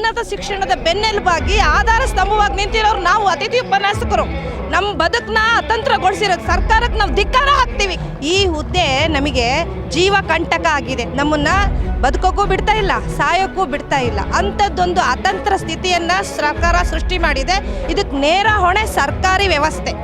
ಉನ್ನತ ಶಿಕ್ಷಣದ ಬೆನ್ನೆಲುಬಾಗಿ, ಆಧಾರ ಸ್ತಂಭವಾಗಿ ನಿಂತಿರೋರು ನಾವು ಅತಿಥಿ ಉಪನ್ಯಾಸಕರು. ನಮ್ಮ ಬದುಕನ್ನ ಅತಂತ್ರಗೊಳಿಸಿರೋದು ಸರ್ಕಾರಕ್ಕೆ ನಾವು ಧಿಕ್ಕಾರ ಹಾಕ್ತೀವಿ. ಈ ಹುದ್ದೆ ನಮಗೆ ಜೀವ ಕಂಟಕ ಆಗಿದೆ. ನಮ್ಮನ್ನ ಬದುಕೋಕ್ಕೂ ಬಿಡ್ತಾ ಇಲ್ಲ, ಸಾಯೋಕ್ಕೂ ಬಿಡ್ತಾ ಇಲ್ಲ. ಅಂಥದ್ದೊಂದು ಅತಂತ್ರ ಸ್ಥಿತಿಯನ್ನು ಸರ್ಕಾರ ಸೃಷ್ಟಿ ಮಾಡಿದೆ. ಇದಕ್ಕೆ ನೇರ ಹೊಣೆ ಸರ್ಕಾರಿ ವ್ಯವಸ್ಥೆ.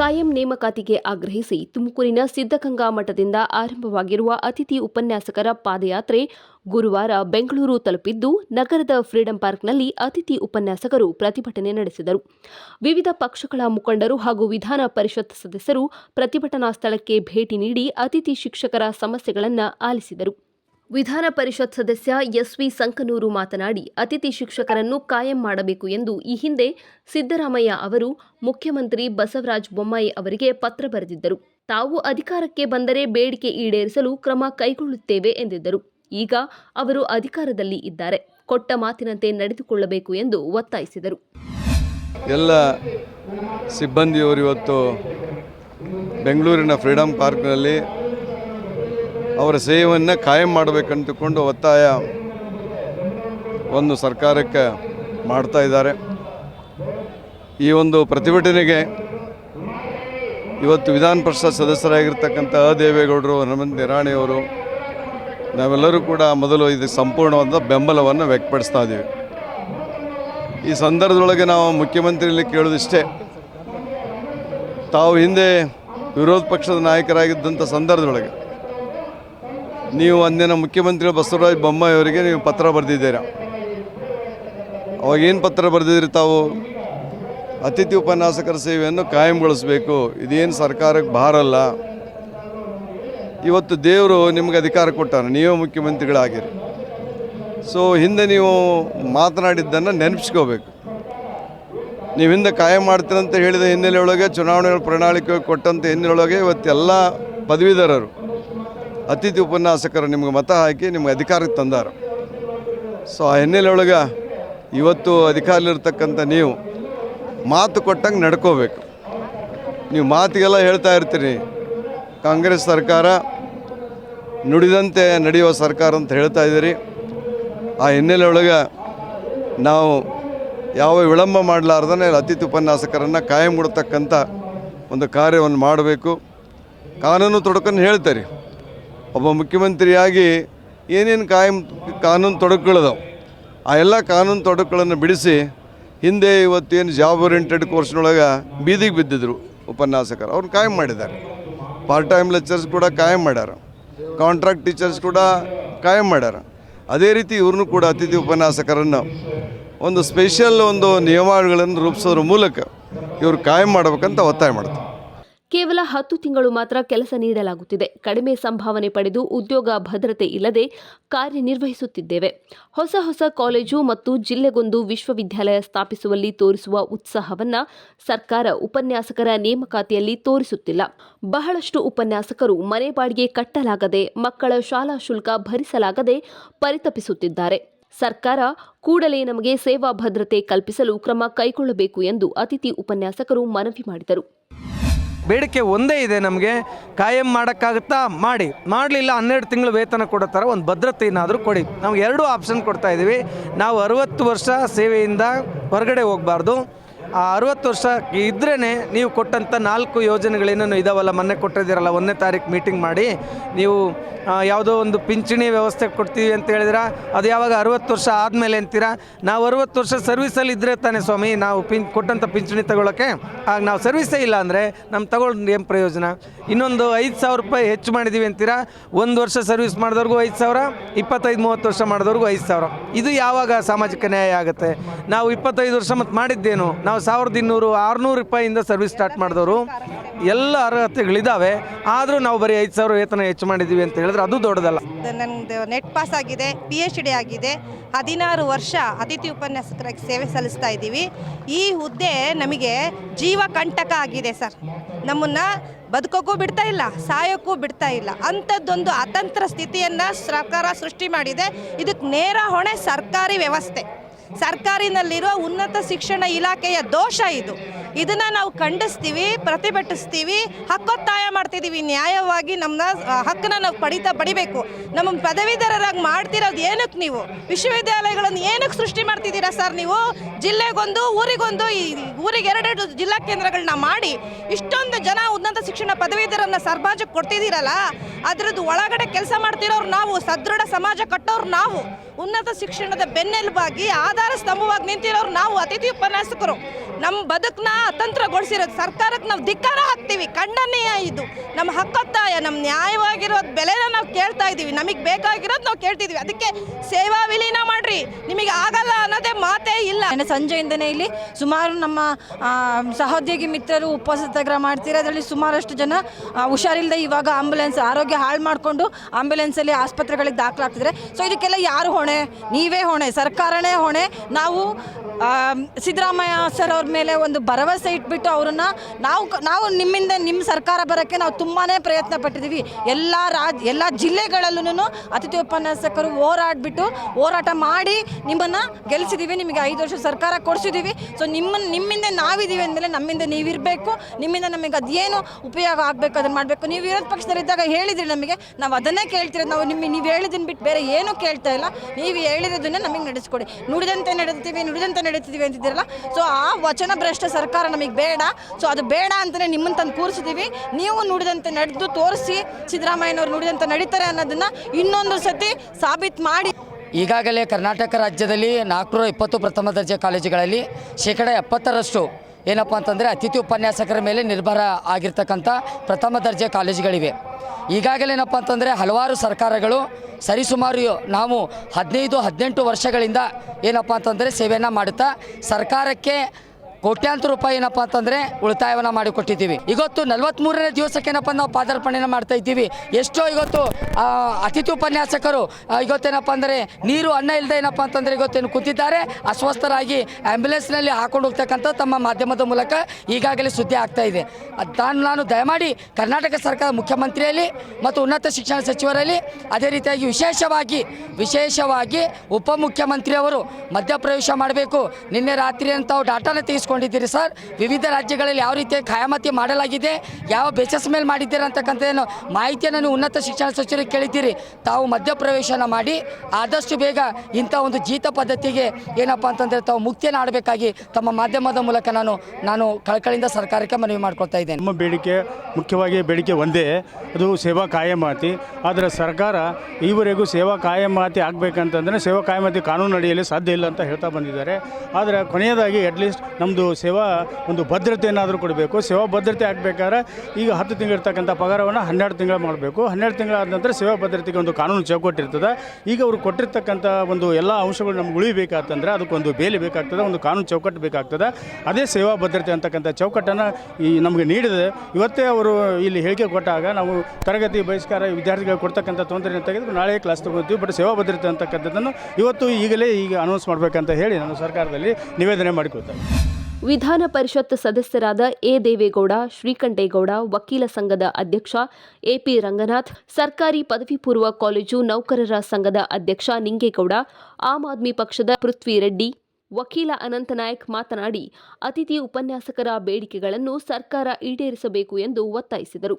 ಕಾಯಂ ನೇಮಕಾತಿಗೆ ಆಗ್ರಹಿಸಿ ತುಮಕೂರಿನ ಸಿದ್ದಗಂಗಾ ಮಠದಿಂದ ಆರಂಭವಾಗಿರುವ ಅತಿಥಿ ಉಪನ್ಯಾಸಕರ ಪಾದಯಾತ್ರೆ ಗುರುವಾರ ಬೆಂಗಳೂರು ತಲುಪಿದ್ದು, ನಗರದ ಫ್ರೀಡಂ ಪಾರ್ಕ್ನಲ್ಲಿ ಅತಿಥಿ ಉಪನ್ಯಾಸಕರು ಪ್ರತಿಭಟನೆ ನಡೆಸಿದರು. ವಿವಿಧ ಪಕ್ಷಗಳ ಮುಖಂಡರು ಹಾಗೂ ವಿಧಾನ ಪರಿಷತ್ ಸದಸ್ಯರು ಪ್ರತಿಭಟನಾ ಸ್ಥಳಕ್ಕೆ ಭೇಟಿ ನೀಡಿ ಅತಿಥಿ ಶಿಕ್ಷಕರ ಸಮಸ್ಯೆಗಳನ್ನು ಆಲಿಸಿದರು. ವಿಧಾನ ಪರಿಷತ್ ಸದಸ್ಯ ಎಸ್ವಿ ಸಂಕನೂರು ಮಾತನಾಡಿ, ಅತಿಥಿ ಶಿಕ್ಷಕರನ್ನು ಕಾಯಂ ಮಾಡಬೇಕು ಎಂದು ಈ ಹಿಂದೆ ಸಿದ್ದರಾಮಯ್ಯ ಅವರು ಮುಖ್ಯಮಂತ್ರಿ ಬಸವರಾಜ ಬೊಮ್ಮಾಯಿ ಅವರಿಗೆ ಪತ್ರ ಬರೆದಿದ್ದರು. ತಾವು ಅಧಿಕಾರಕ್ಕೆ ಬಂದರೆ ಬೇಡಿಕೆ ಈಡೇರಿಸಲು ಕ್ರಮ ಕೈಗೊಳ್ಳುತ್ತೇವೆ ಎಂದಿದ್ದರು. ಈಗ ಅವರು ಅಧಿಕಾರದಲ್ಲಿ ಇದ್ದಾರೆ. ಕೊಟ್ಟ ಮಾತಿನಂತೆ ನಡೆದುಕೊಳ್ಳಬೇಕು ಎಂದು ಒತ್ತಾಯಿಸಿದರು. ಎಲ್ಲ ಸಿಬ್ಬಂದಿಯವರು ಇವತ್ತು ಬೆಂಗಳೂರಿನ ಫ್ರೀಡಮ್ ಪಾರ್ಕ್ನಲ್ಲಿ ಅವರ ಸೇವೆಯನ್ನು ಕಾಯಂ ಮಾಡಬೇಕಂತಕೊಂಡು ಒತ್ತಾಯ ಒಂದು ಸರ್ಕಾರಕ್ಕೆ ಮಾಡ್ತಾ ಇದ್ದಾರೆ. ಈ ಒಂದು ಪ್ರತಿಭಟನೆಗೆ ಇವತ್ತು ವಿಧಾನ ಪರಿಷತ್ ಸದಸ್ಯರಾಗಿರ್ತಕ್ಕಂಥ ದೇವೇಗೌಡರು, ಹನುಮಂತ ನಿರಾಣಿಯವರು ನಾವೆಲ್ಲರೂ ಕೂಡ ಮೊದಲು ಇದು ಸಂಪೂರ್ಣವಾದ ಬೆಂಬಲವನ್ನು ವ್ಯಕ್ತಪಡಿಸ್ತಾ ಇದ್ದೀವಿ. ಈ ಸಂದರ್ಭದೊಳಗೆ ನಾವು ಮುಖ್ಯಮಂತ್ರಿಯಲ್ಲಿ ಕೇಳೋದಿಷ್ಟೇ ತಾವು ಹಿಂದೆ ವಿರೋಧ ಪಕ್ಷದ ನಾಯಕರಾಗಿದ್ದಂಥ ಸಂದರ್ಭದೊಳಗೆ ನೀವು ಅಂದಿನ ಮುಖ್ಯಮಂತ್ರಿ ಬಸವರಾಜ ಬೊಮ್ಮಾಯಿ ಅವರಿಗೆ ನೀವು ಪತ್ರ ಬರೆದಿದ್ದೀರಾ? ಅವಾಗೇನು ಪತ್ರ ಬರೆದಿದ್ರಿ ತಾವು? ಅತಿಥಿ ಉಪನ್ಯಾಸಕರ ಸೇವೆಯನ್ನು ಕಾಯಂಗೊಳಿಸಬೇಕು. ಇದೇನು ಸರ್ಕಾರಕ್ಕೆ ಭಾರಲ್ಲ ಇವತ್ತು ದೇವರು ನಿಮಗೆ ಅಧಿಕಾರ ಕೊಟ್ಟಾರೆ ನೀವೇ ಮುಖ್ಯಮಂತ್ರಿಗಳಾಗಿರಿ. ಸೊ ಹಿಂದೆ ನೀವು ಮಾತನಾಡಿದ್ದನ್ನು ನೆನಪಿಸ್ಕೋಬೇಕು. ನೀವು ಹಿಂದೆ ಕಾಯಂ ಮಾಡ್ತೀರಂತ ಹೇಳಿದ ಹಿನ್ನೆಲೆಯೊಳಗೆ ಚುನಾವಣೆಗಳ ಪ್ರಣಾಳಿಕೆ ಕೊಟ್ಟಂಥ ಹಿನ್ನೆಲೆಯೊಳಗೆ ಇವತ್ತೆಲ್ಲ ಪದವೀಧರರು ಅತಿಥಿ ಉಪನ್ಯಾಸಕರು ನಿಮ್ಗೆ ಮತ ಹಾಕಿ ನಿಮ್ಗೆ ಅಧಿಕಾರಕ್ಕೆ ತಂದಾರು. ಸೊ ಆ ಹಿನ್ನೆಲೆಯೊಳಗೆ ಇವತ್ತು ಅಧಿಕಾರದಲ್ಲಿರ್ತಕ್ಕಂಥ ನೀವು ಮಾತು ಕೊಟ್ಟಂಗೆ ನಡ್ಕೋಬೇಕು. ನೀವು ಮಾತಿಗೆಲ್ಲ ಹೇಳ್ತಾ ಇರ್ತೀರಿ, ಕಾಂಗ್ರೆಸ್ ಸರ್ಕಾರ ನುಡಿದಂತೆ ನಡೆಯುವ ಸರ್ಕಾರ ಅಂತ ಹೇಳ್ತಾ ಇದ್ದೀರಿ. ಆ ಹಿನ್ನೆಲೆಯೊಳಗೆ ನಾವು ಯಾವ ವಿಳಂಬ ಮಾಡಲಾರ್ದೇ ಅತಿಥಿ ಉಪನ್ಯಾಸಕರನ್ನು ಕಾಯಂ ಕೊಡ್ತಕ್ಕಂಥ ಒಂದು ಕಾರ್ಯವನ್ನು ಮಾಡಬೇಕು. ಕಾನೂನು ತೊಡಕನ್ನು ಹೇಳ್ತಾರೆ. ಒಬ್ಬ ಮುಖ್ಯಮಂತ್ರಿಯಾಗಿ ಏನೇನು ಕಾಯಂ ಕಾನೂನು ತೊಡಕುಗಳಿದಾವೆ, ಆ ಎಲ್ಲ ಕಾನೂನು ತೊಡಕುಗಳನ್ನು ಬಿಡಿಸಿ ಹಿಂದೆ ಇವತ್ತೇನು ಜಾಬ್ ಓರಿಯೆಂಟೆಡ್ ಕೋರ್ಸ್ನೊಳಗೆ ಬೀದಿಗೆ ಬಿದ್ದಿದ್ರು ಉಪನ್ಯಾಸಕರು. ಅವ್ರನ್ನ ಕಾಯಂ ಮಾಡಿದ್ದಾರೆ. ಪಾರ್ಟ್ ಟೈಮ್ ಲೆಕ್ಚರ್ಸ್ ಕೂಡ ಕಾಯಂ ಮಾಡ್ಯಾರ. ಕಾಂಟ್ರಾಕ್ಟ್ ಟೀಚರ್ಸ್ ಕೂಡ ಕಾಯಂ ಮಾಡ್ಯಾರ. ಅದೇ ರೀತಿ ಇವ್ರನ್ನೂ ಕೂಡ ಅತಿಥಿ ಉಪನ್ಯಾಸಕರನ್ನು ಒಂದು ಸ್ಪೆಷಲ್ ಒಂದು ನಿಯಮಗಳನ್ನು ರೂಪಿಸೋದ್ರ ಮೂಲಕ ಇವ್ರು ಕಾಯಂ ಮಾಡ್ಬೇಕಂತ ಒತ್ತಾಯ ಮಾಡ್ತಾರೆ. ಕೇವಲ ಹತ್ತು ತಿಂಗಳು ಮಾತ್ರ ಕೆಲಸ ನೀಡಲಾಗುತ್ತಿದೆ. ಕಡಿಮೆ ಸಂಭಾವನೆ ಪಡೆದು ಉದ್ಯೋಗ ಭದ್ರತೆ ಇಲ್ಲದೆ ಕಾರ್ಯನಿರ್ವಹಿಸುತ್ತಿದ್ದೇವೆ. ಹೊಸ ಹೊಸ ಕಾಲೇಜು ಮತ್ತು ಜಿಲ್ಲೆಗೊಂದು ವಿಶ್ವವಿದ್ಯಾಲಯ ಸ್ಥಾಪಿಸುವಲ್ಲಿ ತೋರಿಸುವ ಉತ್ಸಾಹವನ್ನ ಸರ್ಕಾರ ಉಪನ್ಯಾಸಕರ ನೇಮಕಾತಿಯಲ್ಲಿ ತೋರಿಸುತ್ತಿಲ್ಲ. ಬಹಳಷ್ಟು ಉಪನ್ಯಾಸಕರು ಮನೆ ಬಾಡಿಗೆ ಕಟ್ಟಲಾಗದೆ, ಮಕ್ಕಳ ಶಾಲಾ ಶುಲ್ಕ ಭರಿಸಲಾಗದೆ ಪರಿತಪಿಸುತ್ತಿದ್ದಾರೆ. ಸರ್ಕಾರ ಕೂಡಲೇ ನಮಗೆ ಸೇವಾ ಭದ್ರತೆ ಕಲ್ಪಿಸಲು ಕ್ರಮ ಕೈಗೊಳ್ಳಬೇಕು ಎಂದು ಅತಿಥಿ ಉಪನ್ಯಾಸಕರು ಮನವಿ ಮಾಡಿದರು. ಬೇಡಿಕೆ ಒಂದೇ ಇದೆ ನಮಗೆ. ಕಾಯಂ ಮಾಡೋಕ್ಕಾಗುತ್ತಾ? ಮಾಡಿ. ಮಾಡಲಿಲ್ಲ ಹನ್ನೆರಡು ತಿಂಗಳು ವೇತನ ಕೊಡೋ ಥರ ಒಂದು ಭದ್ರತೆ ಏನಾದರೂ ಕೊಡಿ. ನಮ್ಗೆ ಎರಡು ಆಪ್ಷನ್ ಕೊಡ್ತಾ ಇದ್ದೀವಿ ನಾವು ಅರುವತ್ತು ವರ್ಷ ಸೇವೆಯಿಂದ ಹೊರಗಡೆ ಹೋಗಬಾರ್ದು. ಆ ಅರುವತ್ತು ವರ್ಷ ಇದ್ರೇ ನೀವು ಕೊಟ್ಟಂಥ ನಾಲ್ಕು ಯೋಜನೆಗಳೇನೇನು ಇದಾವಲ್ಲ, ಮೊನ್ನೆ ಕೊಟ್ಟಿದ್ದೀರಲ್ಲ, ಒಂದನೇ ತಾರೀಕು ಮೀಟಿಂಗ್ ಮಾಡಿ. ನೀವು ಯಾವುದೋ ಒಂದು ಪಿಂಚಣಿ ವ್ಯವಸ್ಥೆ ಕೊಡ್ತೀವಿ ಅಂತ ಹೇಳಿದ್ರೆ? ಅದು ಯಾವಾಗ ಅರುವತ್ತು ವರ್ಷ ಆದಮೇಲೆ ಅಂತೀರಾ? ನಾವು ಅರವತ್ತು ವರ್ಷ ಸರ್ವಿಸಲ್ಲಿ ಇದ್ದರೆ ತಾನೇ ಸ್ವಾಮಿ, ನಾವು ಪಿನ್ ಕೊಟ್ಟಂಥ ಪಿಂಚಣಿ ತಗೊಳ್ಳೋಕ್ಕೆ ಆಗ ನಾವು ಸರ್ವಿಸೇ ಇಲ್ಲ ಅಂದರೆ ನಮ್ಮ ತಗೊಂಡು ಏನು ಪ್ರಯೋಜನ? ಇನ್ನೊಂದು ಐದು ಸಾವಿರ ರೂಪಾಯಿ ಹೆಚ್ಚು ಮಾಡಿದ್ದೀವಿ ಅಂತೀರಾ? ಒಂದು ವರ್ಷ ಸರ್ವಿಸ್ ಮಾಡಿದವ್ರಿಗೂ ಐದು ಸಾವಿರ, ಇಪ್ಪತ್ತೈದು, ಮೂವತ್ತು ವರ್ಷ ಮಾಡಿದವ್ರಿಗೂ ಐದು ಸಾವಿರ. ಇದು ಯಾವಾಗ ಸಾಮಾಜಿಕ ನ್ಯಾಯ ಆಗುತ್ತೆ? ನಾವು ಇಪ್ಪತ್ತೈದು ವರ್ಷ ಮತ್ತು ಮಾಡಿದ್ದೇನು? ನಾವು ಸಾವಿರದ ಇನ್ನೂರು, ಆರುನೂರು ರೂಪಾಯಿಂದ ಸರ್ವಿಸ್ ಸ್ಟಾರ್ಟ್ ಮಾಡಿದವರು. ಎಲ್ಲ ಅರ್ಹತೆಗಳಿದ್ದಾವೆ ಆದರೂ ನಾವು ಬರೀ ಐದು ಸಾವಿರ ವೇತನ ಹೆಚ್ಚು ಮಾಡಿದ್ದೀವಿ ಅಂತ ಹೇಳಿದ್ರೆ ಅದು ದೊಡ್ಡದಲ್ಲ. ನನ್ನದು ನೆಟ್ ಪಾಸ್ ಆಗಿದೆ ಪಿ ಎಚ್ ಡಿ ಆಗಿದೆ. ಹದಿನಾರು ವರ್ಷ ಅತಿಥಿ ಉಪನ್ಯಾಸಕರಾಗಿ ಸೇವೆ ಸಲ್ಲಿಸ್ತಾ ಇದ್ದೀವಿ. ಈ ಹುದ್ದೆ ನಮಗೆ ಜೀವ ಕಂಟಕ ಆಗಿದೆ ಸರ್. ನಮ್ಮನ್ನು ಬದುಕೋಕ್ಕೂ ಬಿಡ್ತಾ ಇಲ್ಲ, ಸಾಯೋಕ್ಕೂ ಬಿಡ್ತಾ ಇಲ್ಲ. ಅಂಥದ್ದೊಂದು ಅತಂತ್ರ ಸ್ಥಿತಿಯನ್ನು ಸರ್ಕಾರ ಸೃಷ್ಟಿ ಮಾಡಿದೆ. ಇದಕ್ಕೆ ನೇರ ಹೊಣೆ ಸರ್ಕಾರಿ ವ್ಯವಸ್ಥೆ. ಸರ್ಕಾರಿನಲ್ಲಿರುವ ಉನ್ನತ ಶಿಕ್ಷಣ ಇಲಾಖೆಯ ದೋಷ ಇದು. ಇದನ್ನ ನಾವು ಖಂಡಿಸ್ತೀವಿ, ಪ್ರತಿಭಟಿಸ್ತೀವಿ, ಹಕ್ಕೊತ್ತಾಯ ಮಾಡ್ತಿದ್ದೀವಿ ನ್ಯಾಯವಾಗಿ ನಮ್ಮನ್ನ ಹಕ್ಕನ್ನ ನಾವು ಪಡಿತಾ, ಪಡಿಬೇಕು. ನಮ್ಮ ಪದವೀಧರರಾಗಿ ಮಾಡ್ತಿರೋದು ಏನಕ್ಕೆ ನೀವು? ವಿಶ್ವವಿದ್ಯಾಲಯಗಳನ್ನು ಏನಕ್ಕೆ ಸೃಷ್ಟಿ ಮಾಡ್ತಿದ್ದೀರಾ ಸರ್ ನೀವು? ಜಿಲ್ಲೆಗೊಂದು, ಊರಿಗೊಂದು, ಈ ಊರಿಗೆ ಎರಡೆರಡು ಜಿಲ್ಲಾ ಕೇಂದ್ರಗಳನ್ನ ಮಾಡಿ ಇಷ್ಟೊಂದು ಜನ ಉನ್ನತ ಶಿಕ್ಷಣ ಪದವೀಧರನ್ನ ಸರ್ಬಾಜಕ್ಕೆ ಕೊಡ್ತಿದ್ದೀರಲ್ಲ, ಅದರದ್ದು ಒಳಗಡೆ ಕೆಲಸ ಮಾಡ್ತಿರೋರು ನಾವು, ಸದೃಢ ಸಮಾಜ ಕಟ್ಟೋರು ನಾವು. ಉನ್ನತ ಶಿಕ್ಷಣದ ಬೆನ್ನೆಲುಬಾಗಿ ಆಧಾರ ಸ್ತಂಭವಾಗಿ ನಿಂತಿರೋರು ನಾವು ಅತಿಥಿ ಉಪನ್ಯಾಸಕರು. ನಮ್ಮ ಬದುಕನ್ನ ಅತಂತ್ರಗೊಳಿಸಿರೋದು ಸರ್ಕಾರಕ್ಕೆ ನಾವು ಧಿಕ್ಕಾರ ಹಾಕ್ತೀವಿ. ಖಂಡನೀಯ ಇದು. ನಮ್ಮ ಹಕ್ಕೊತ್ತಾಯ ನಮ್ಮ ನ್ಯಾಯವಾಗಿರೋದು ಬೆಲೆನ ನಾವು ಕೇಳ್ತಾ ಇದ್ದೀವಿ ನಮಗೆ ಬೇಕಾಗಿರೋದು ನಾವು ಕೇಳ್ತಿದ್ದೀವಿ ಅದಕ್ಕೆ ಸೇವಾ ವಿಲೀನ ಮಾಡ್ರಿ. ನಿಮಗೆ ಆಗಲ್ಲ ಅನ್ನೋದೇ ಮಾತೇ ಇಲ್ಲ. ಸಂಜೆಯಿಂದನೇ ಇಲ್ಲಿ ಸುಮಾರು ನಮ್ಮ ಸಹೋದ್ಯೋಗಿ ಮಿತ್ರರು ಉಪವಾಸ ಸತ್ಯಾಗ್ರಹ ಮಾಡ್ತೀರಾ. ಅದರಲ್ಲಿ ಸುಮಾರಷ್ಟು ಜನ ಹುಷಾರಿಲ್ಲದೆ ಇವಾಗ ಆಂಬುಲೆನ್ಸ್ ಆರೋಗ್ಯ ಹಾಳು ಮಾಡಿಕೊಂಡು ಆಂಬುಲೆನ್ಸಲ್ಲಿ ಆಸ್ಪತ್ರೆಗಳಿಗೆ ದಾಖಲಾಗ್ತಿದ್ದಾರೆ ಸೊ ಇದಕ್ಕೆಲ್ಲ ಯಾರು ಹೊಣೆ? ನೀವೇ ಹೊಣೆ. ಸರ್ಕಾರನೇ ಹೊಣೆ. ನಾವು ಸಿದ್ದರಾಮಯ್ಯ ಸರ್ ಅವ್ರ ಮೇಲೆ ಒಂದು ಭರವಸೆ ಇಟ್ಬಿಟ್ಟು ಅವ್ರನ್ನ ನಾವು ನಾವು ನಿಮ್ಮಿಂದ ನಿಮ್ಮ ಸರ್ಕಾರ ಬರೋಕ್ಕೆ ನಾವು ತುಂಬಾ ಪ್ರಯತ್ನ ಪಟ್ಟಿದ್ದೀವಿ. ಎಲ್ಲ ರಾಜ್, ಎಲ್ಲ ಜಿಲ್ಲೆಗಳಲ್ಲೂ ಅತಿಥಿ ಉಪನ್ಯಾಸಕರು ಹೋರಾಡ್ಬಿಟ್ಟು ಹೋರಾಟ ಮಾಡಿ ನಿಮ್ಮನ್ನು ಗೆಲ್ಸಿದ್ದೀವಿ. ನಿಮಗೆ ಐದು ವರ್ಷ ಸರ್ಕಾರ ಕೊಡಿಸಿದ್ದೀವಿ. ಸೊ ನಿಮ್ಮ, ನಿಮ್ಮಿಂದ ನಾವಿದ್ದೀವಿ ಅಂದಮೇಲೆ ನಮ್ಮಿಂದ ನೀವಿರಬೇಕು. ನಿಮ್ಮಿಂದ ನಮಗೆ ಅದೇನು ಉಪಯೋಗ ಆಗಬೇಕು ಅದನ್ನು ಮಾಡಬೇಕು. ನೀವು ವಿರೋಧ ಪಕ್ಷದಲ್ಲಿದ್ದಾಗ ಹೇಳಿದ್ರಿ ನಮಗೆ. ನಾವು ಅದನ್ನೇ ಕೇಳ್ತಿರೋದು. ನಾವು ನಿಮ್ಮ ನೀವು ಹೇಳಿದ್ದನ್ನು ಬಿಟ್ಟು ಬೇರೆ ಏನೂ ಕೇಳ್ತಾ ಇಲ್ಲ. ನೀವು ಹೇಳಿರೋದನ್ನೇ ನಮಗೆ ನಡೆಸ್ಕೊಡಿ. ನುಡಿದಂತೆ ನಡೆಸ್ತೀವಿ ನುಡಿದಂತೆ ನಡೀತಿದ್ದೀವಿ ಅಂತಿದ್ದೀರಲ್ಲ? ಸೊ ಆ ವಚನ ಭ್ರಷ್ಟ ಸರ್ಕಾರ ನಮಗೆ ಬೇಡ. ಸೊ ಅದು ಬೇಡ ಅಂತಲೇ ನಿಮ್ಮನ್ನು ತಂದು ಕೂರಿಸಿದ್ದೀವಿ ನೀವು ನುಡಿದಂತೆ ನಡೆದು ತೋರಿಸಿ ಸಿದ್ದರಾಮಯ್ಯನವರು ನುಡಿದಂತೆ ನಡೀತಾರೆ ಅನ್ನೋದನ್ನು ಇನ್ನೊಂದು ಸತಿ ಸಾಬೀತು ಮಾಡಿ. ಈಗಾಗಲೇ ಕರ್ನಾಟಕ ರಾಜ್ಯದಲ್ಲಿ ನಾಲ್ಕುನೂರ ಇಪ್ಪತ್ತು ಪ್ರಥಮ ದರ್ಜೆ ಕಾಲೇಜುಗಳಲ್ಲಿ ಶೇಕಡ ಎಪ್ಪತ್ತರಷ್ಟು ಏನಪ್ಪ ಅಂತಂದರೆ ಅತಿಥಿ ಉಪನ್ಯಾಸಕರ ಮೇಲೆ ನಿರ್ಭರ ಆಗಿರ್ತಕ್ಕಂಥ ಪ್ರಥಮ ದರ್ಜೆ ಕಾಲೇಜುಗಳಿವೆ. ಈಗಾಗಲೇ ಏನಪ್ಪ ಅಂತಂದರೆ ಹಲವಾರು ಸರ್ಕಾರಗಳು ಸರಿಸುಮಾರು ನಾವು ಹದಿನೈದು, ಹದಿನೆಂಟು ವರ್ಷಗಳಿಂದ ಏನಪ್ಪ ಅಂತಂದರೆ ಸೇವೆಯನ್ನು ಮಾಡುತ್ತಾ, ಸರ್ಕಾರಕ್ಕೆ ಕೋಟ್ಯಾಂತರ ರೂಪಾಯಿ ಏನಪ್ಪ ಅಂತಂದರೆ ಉಳಿತಾಯವನ್ನು ಮಾಡಿಕೊಟ್ಟಿದ್ದೀವಿ. ಇವತ್ತು ನಲವತ್ತ್ಮೂರನೇ ದಿವಸಕ್ಕೆ ಏನಪ್ಪ ನಾವು ಪಾದಾರ್ಪಣೆಯನ್ನು ಮಾಡ್ತಾ ಇದ್ದೀವಿ. ಎಷ್ಟೋ ಇವತ್ತು ಅತಿಥಿ ಉಪನ್ಯಾಸಕರು ಇವತ್ತೇನಪ್ಪ ಅಂದರೆ ನೀರು ಅನ್ನ ಇಲ್ಲದೆ ಏನಪ್ಪ ಅಂತಂದರೆ ಇವತ್ತೇನು ಕೂತಿದ್ದಾರೆ. ಅಸ್ವಸ್ಥರಾಗಿ ಆ್ಯಂಬುಲೆನ್ಸ್ನಲ್ಲಿ ಹಾಕೊಂಡು ಹೋಗ್ತಕ್ಕಂಥ ತಮ್ಮ ಮಾಧ್ಯಮದ ಮೂಲಕ ಈಗಾಗಲೇ ಸುದ್ದಿ ಆಗ್ತಾ ಇದೆ. ತಾನು ನಾನು ದಯಮಾಡಿ ಕರ್ನಾಟಕ ಸರ್ಕಾರ ಮುಖ್ಯಮಂತ್ರಿಯಲ್ಲಿ ಮತ್ತು ಉನ್ನತ ಶಿಕ್ಷಣ ಸಚಿವರಲ್ಲಿ ಅದೇ ರೀತಿಯಾಗಿ ವಿಶೇಷವಾಗಿ ವಿಶೇಷವಾಗಿ ಉಪಮುಖ್ಯಮಂತ್ರಿಯವರು ಮಧ್ಯಪ್ರವೇಶ ಮಾಡಬೇಕು. ನಿನ್ನೆ ರಾತ್ರಿ ಅಂತ ಡಾಟಾನ ತೆಗೆಸ್ಕೊಂಡಿದ್ದೀರಿ ಸರ್? ವಿವಿಧ ರಾಜ್ಯಗಳಲ್ಲಿ ಯಾವ ರೀತಿ ಖಾಯಮತಿ ಮಾಡಲಾಗಿದೆ? ಯಾವ ಬೇಸಸ್ ಮೇಲೆ ಮಾಡಿದ್ದೀರಾ ಏನು ಮಾಹಿತಿಯನ್ನು ನೀವು ಉನ್ನತ ಶಿಕ್ಷಣ ಸಚಿವರಿಗೆ ಕೇಳಿದ್ದೀರಿ. ತಾವು ಮಧ್ಯಪ್ರವೇಶನ ಮಾಡಿ ಆದಷ್ಟು ಬೇಗ ಇಂಥ ಒಂದು ಜೀತ ಪದ್ಧತಿಗೆ ಏನಪ್ಪ ಅಂತಂದರೆ ತಾವು ಮುಕ್ತಿಯನ್ನು ಆಡಬೇಕಾಗಿ ತಮ್ಮ ಮಾಧ್ಯಮದ ಮೂಲಕ ನಾನು ನಾನು ಕಳಕಳಿಯಿಂದ ಸರ್ಕಾರಕ್ಕೆ ಮನವಿ ಮಾಡ್ಕೊಳ್ತಾ ಇದ್ದೇನೆ. ನಮ್ಮ ಬೇಡಿಕೆ ಮುಖ್ಯವಾಗಿ ಬೇಡಿಕೆ ಒಂದೇ, ಅದು ಸೇವಾ ಕಾಯಮಾತಿ ಆದರೆ ಸರ್ಕಾರ ಈವರೆಗೂ ಸೇವಾ ಕಾಯಮಾತಿ ಆಗಬೇಕಂತಂದರೆ ಸೇವಾ ಕಾಯಮಾತಿ ಕಾನೂನು ಅಡಿಯಲ್ಲಿ ಸಾಧ್ಯ ಇಲ್ಲ ಅಂತ ಹೇಳ್ತಾ ಬಂದಿದ್ದಾರೆ. ಆದರೆ ಕೊನೆಯದಾಗಿ ಅಟ್ಲೀಸ್ಟ್ ನಮ್ಮದು ಸೇವಾ, ಒಂದು ಭದ್ರತೆಯನ್ನಾದರೂ ಕೊಡಬೇಕು. ಸೇವಾ ಭದ್ರತೆ ಆಗಬೇಕಾದ್ರೆ ಈಗ ಹತ್ತು ತಿಂಗಳು ಇರ್ತಕ್ಕಂಥ ಪಗಾರವನ್ನು ಹನ್ನೆರಡು ತಿಂಗಳು ಮಾಡಬೇಕು. ಹನ್ನೆರಡು ತಿಂಗಳಾದ ನಂತರ ಸೇವಾ ಭದ್ರತೆಗೆ ಒಂದು ಕಾನೂನು ಚೌಕಟ್ಟಿರ್ತದೆ. ಈಗ ಅವರು ಕೊಟ್ಟಿರ್ತಕ್ಕಂಥ ಒಂದು ಎಲ್ಲ ಅಂಶಗಳು ನಮ್ಗೆ ಉಳಿಬೇಕಾತಂದ್ರೆ ಅದಕ್ಕೊಂದು ಬೇಲಿ ಬೇಕಾಗ್ತದೆ, ಒಂದು ಕಾನೂನು ಚೌಕಟ್ಟು ಬೇಕಾಗ್ತದೆ. ಅದೇ ಸೇವಾ ಭದ್ರತೆ ಅಂತಕ್ಕಂಥ ಚೌಕಟ್ಟನ್ನು ಈ ನಮಗೆ ನೀಡಿದೆ. ಇವತ್ತೇ ಅವರು ಇಲ್ಲಿ ಹೇಳಿಕೆ ಕೊಟ್ಟಾಗ ನಾವು ತರಗತಿ ಬಹಿಷ್ಕಾರ ವಿದ್ಯಾರ್ಥಿಗಳಿಗೆ ಕೊಡ್ತಕ್ಕಂಥ ತೊಂದರೆ ತೆಗೆದು ನಾಳೆ ಕ್ಲಾಸ್ ತಗೋತೀವಿ ಬಟ್ ಸೇವಾ ಭದ್ರತೆ ಅಂತಕ್ಕಂಥದ್ದನ್ನು ಇವತ್ತು ಈಗಲೇ ಈಗ ಅನೌನ್ಸ್ ಮಾಡಬೇಕಂತ ಹೇಳಿ ನಾನು ಸರ್ಕಾರದಲ್ಲಿ ನಿವೇದನೆ ಮಾಡಿಕೊಳ್ತೇನೆ ವಿಧಾನ ಪರಿಷತ್ ಸದಸ್ಯರಾದ ಎ. ದೇವೇಗೌಡ, ಶ್ರೀಕಂಠೇಗೌಡ, ವಕೀಲ ಸಂಘದ ಅಧ್ಯಕ್ಷ ಎಪಿ ರಂಗನಾಥ್, ಸರ್ಕಾರಿ ಪದವಿ ಪೂರ್ವ ಕಾಲೇಜು ನೌಕರರ ಸಂಘದ ಅಧ್ಯಕ್ಷ ನಿಂಗೇಗೌಡ, ಆಮ್ ಆದ್ಮಿ ಪಕ್ಷದ ಪೃಥ್ವಿ ರೆಡ್ಡಿ, ವಕೀಲ ಅನಂತನಾಯಕ್ ಮಾತನಾಡಿ, ಅತಿಥಿ ಉಪನ್ಯಾಸಕರ ಬೇಡಿಕೆಗಳನ್ನು ಸರ್ಕಾರ ಈಡೇರಿಸಬೇಕು ಎಂದು ಒತ್ತಾಯಿಸಿದರು.